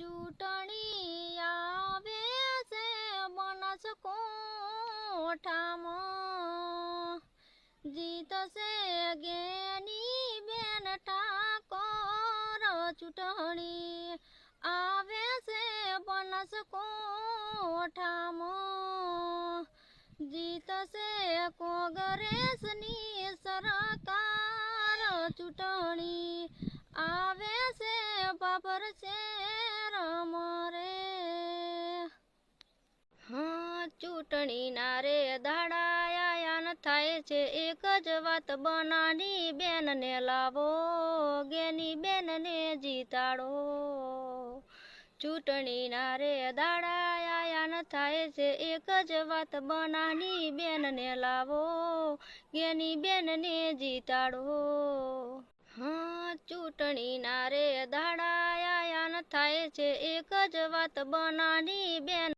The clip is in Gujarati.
ચૂંટણી આવે છે બનાસ કોઠામાં. જીતશે ગેની બેન ઠાકોર, ચૂંટણી આવે છે બનાસ કોઠામાં. જીતશે કોંગ્રેસની સરકાર, ચૂંટણી આવે છે બાબર મરે? હા, ચૂંટણીના રે દાડાયા થાય છે. એક જ વાત બનાની બેનને લાવો, ગેની બેનને જીતાડો. ચૂંટણીના રે દાડાયા ન થાય છે. એક જ વાત બનાની બેનને લાવો, ગેની બેનને જીતાડો. હા, ચૂંટણીના રે દાડાયા ન થાય છે. એક જ વાત બનાની બેન